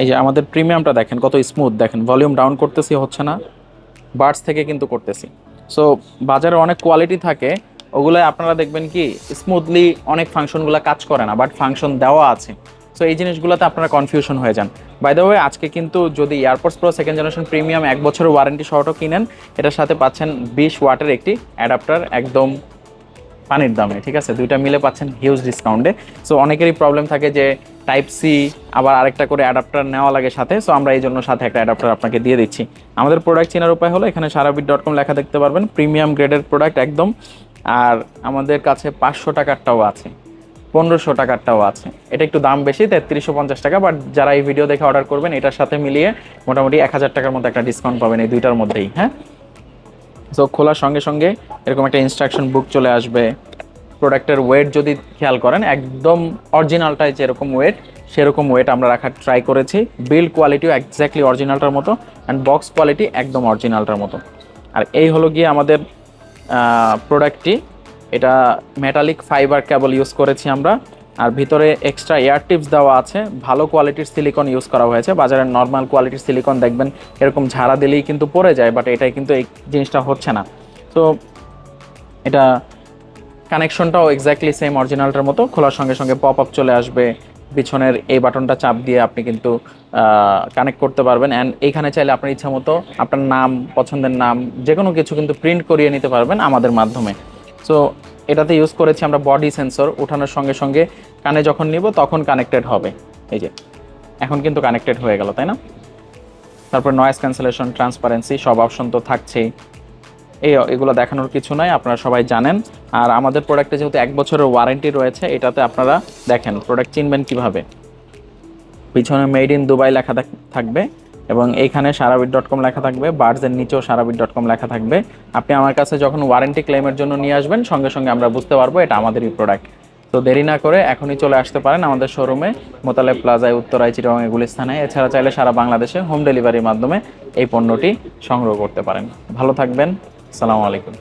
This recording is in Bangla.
এই যে আমাদের প্রিমিয়ামটা দেখেন, কত স্মুথ দেখেন ভলিউম ডাউন করতেছি হচ্ছে না বার্ডস থেকে কিন্তু করতেছি। সো বাজারে অনেক কোয়ালিটি থাকে ওগুলো আপনারা দেখবেন কি স্মুথলি অনেক ফাংশনগুলো কাজ করে না বাট ফাংশন দেওয়া আছে। সো এই জিনিসগুলোতে আপনারা কনফিউশন হয়ে যান। বাই দ্য ওয়ে আজকে কিন্তু যদি AirPods pro second generation premium এক বছরের ওয়ারেন্টি সহটাও কিনেন, এটার সাথে পাচ্ছেন বিশ ওয়াটের একটি অ্যাডাপ্টার একদম পানির দামে, ঠিক আছে? দুইটা মিলে পাচ্ছেন হিউজ ডিসকাউন্টে সো অনেকেরই প্রবলেম থাকে যে টাইপ সি আবার আরেকটা করে অ্যাডাপ্টার নেওয়া লাগে সাথে। সো আমরা এই জন্য সাথে একটা অ্যাডাপ্টার আপনাকে দিয়ে দিচ্ছি। আমাদের প্রোডাক্ট চেনার উপায় হলো, এখানে সারাবিট ডট কম লেখা দেখতে পারবেন। প্রিমিয়াম গ্রেডের প্রোডাক্ট একদম। আর আমাদের কাছে পাঁচশো টাকারটাও আছে। পনেরোশো টাকারটাও আছে। এটা একটু দাম বেশি, তেত্রিশশো পঞ্চাশ টাকা। বাট যারা এই ভিডিও দেখে অর্ডার করবেন, এটার সাথে মিলিয়ে মোটামুটি এক হাজার টাকার মতো একটা ডিসকাউন্ট পাবেন এই দুইটার মধ্যেই হ্যাঁ? সো খোলার সঙ্গে সঙ্গে এরকম একটা ইনস্ট্রাকশন বুক চলে আসবে। প্রোডাক্টের ওয়েট যদি খেয়াল করেন, একদম অরিজিনালটাই যেরকম ওয়েট সেরকম ওয়েট আমরা রাখার ট্রাই করেছি। বিল্ড কোয়ালিটিও এক্স্যাক্টলি অরিজিনালটার মতো অ্যান্ড বক্স কোয়ালিটি একদম অরিজিনালটার মতো। আর এই হলো গিয়ে আমাদের প্রোডাক্টটি এটা মেটালিক ফাইবার কেবল ইউজ করেছি আমরা। আর ভিতরে এক্সট্রা এয়ার টিপস দেওয়া আছে। ভালো কোয়ালিটির সিলিকন ইউজ করা হয়েছে। বাজারের নর্মাল কোয়ালিটির সিলিকন দেখবেন, এরকম ঝাড়া দিলেই কিন্তু পড়ে যায় বাট এটাই কিন্তু এই জিনিসটা হচ্ছে না। তো এটা কানেকশনটাও এক্স্যাক্টলি সেম অরিজিনালটার মতো। খোলার সঙ্গে সঙ্গে পপ আপ চলে আসবে। পিছনের এই বাটনটা চাপ দিয়ে আপনি কিন্তু কানেক্ট করতে পারবেন। অ্যান্ড এইখানে চাইলে আপনার ইচ্ছা মতো আপনার নাম, পছন্দের নাম যে কোনো কিছু কিন্তু প্রিন্ট করিয়ে নিতে পারবেন আমাদের মাধ্যমে। সো এটাতে ইউজ করেছি আমরা বডি সেন্সর ওঠানোর সঙ্গে সঙ্গে কানে যখন নিব তখন কানেক্টেড হবে। এই যে, এখন কিন্তু কানেক্টেড হয়ে গেল, তাই না? তারপর নয়েজ ক্যান্সেলেশন ট্রান্সপারেন্সি সব অপশন তো থাকছেই। এই, এগুলো দেখানোর কিছু নয় আপনারা সবাই জানেন। আর আমাদের প্রোডাক্টে যেহেতু এক বছরের ওয়ারেন্টি রয়েছে, এটাতে আপনারা দেখেন প্রোডাক্ট চিনবেন কীভাবে। পিছনে মেড ইন দুবাই লেখা থাক- থাকবে। এবং এইখানে সারাবিট ডট কম লেখা থাকবে বার্ডসের নিচেও সারাবিট ডট কম লেখা থাকবে। আপনি আমার কাছে যখন ওয়ারেন্টি ক্লেমের জন্য নিয়ে আসবেন, সঙ্গে সঙ্গে আমরা বুঝতে পারব এটা আমাদেরই প্রোডাক্ট তো দেরি না করে এখনই চলে আসতে পারেন আমাদের শোরুমে মোতালেব প্লাজায় উত্তরায় চিরং গুলিস্থানে এছাড়া চাইলে সারা বাংলাদেশে হোম ডেলিভারির মাধ্যমে এই পণ্যটি সংগ্রহ করতে পারেন। ভালো থাকবেন। আসসালামু আলাইকুম।